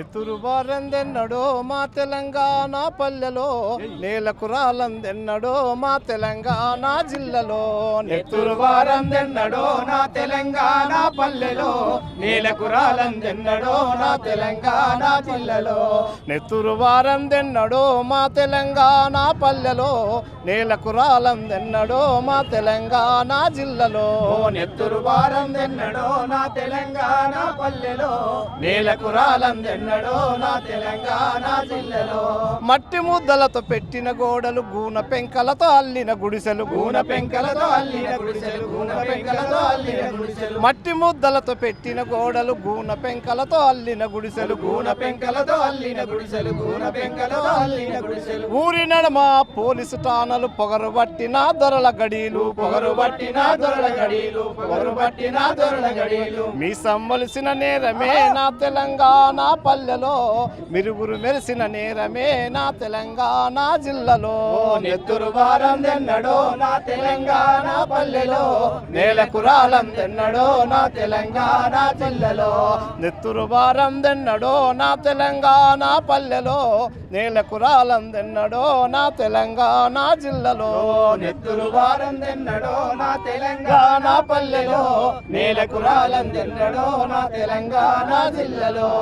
నెత్తురు బారెందెన్నడో మా తెలంగాణ పల్లెలో నేల కురాలందెన్నడో మా తెలంగాణ జిల్లలో. నెత్తురు బారందెన్నడో నా తెలంగాణ పల్లెలో నేల కురాలందెన్నడో నా తెలంగాణ జిల్లలో. నెత్తురు వారందెన్నడో మా తెలంగాణ పల్లెలో నేల కురాలందెన్నడో మా తెలంగాణ జిల్లలో. నెత్తురు వారందెన్నడో నా తెలంగాణ పల్లెలో నేలకు రాలందెన్నడో నా తెలంగాణ జిల్లలో? మట్టి ముద్దలతో పెట్టిన గోడలు గూన పెంకలతో అల్లిన గుడిసెలు. గూన పెంకలతో అల్లిన గుడిసెలు గూన పెంకలతో అల్లిన గుడిసెలు. మట్టి ముద్దలతో పెట్టిన గోడలు గూన పెంకలతో అల్లిన గుడిసెలు. గూన పెంకలతో అల్లిన గుడిసెలు గూన పెంకలతో అల్లిన గుడిసెలు. ఊరి నడమ పోలీసు టానలు పొగరు పట్టిన దొరల గడీలు. పొగరు పట్టిన దొరల గడీలు పొగరు పట్టిన దొరల గడీలు. మీ సమ్మలిసిన నేరమే నా తెలంగాణ పల్లెలో మిరుగురు మెరిసిన నేరమే నా తెలంగాణ జిల్లలో. నెత్తురు వారందెన్నడో నా తెలంగాణ పల్లెలో. నేలకు రాలందెన్నడో నా తెలంగాణ జిల్లలో. నెత్తురు వారందెన్నడో నా తెలంగాణ పల్లెలో. నేలకు రాలందెన్నడో నా తెలంగాణ జిల్లలో. నెత్తురు వారందెన్నడో నా తెలంగాణ పల్లెలో. నేలకు రాలందెన్నడో నా తెలంగాణ జిల్లలో.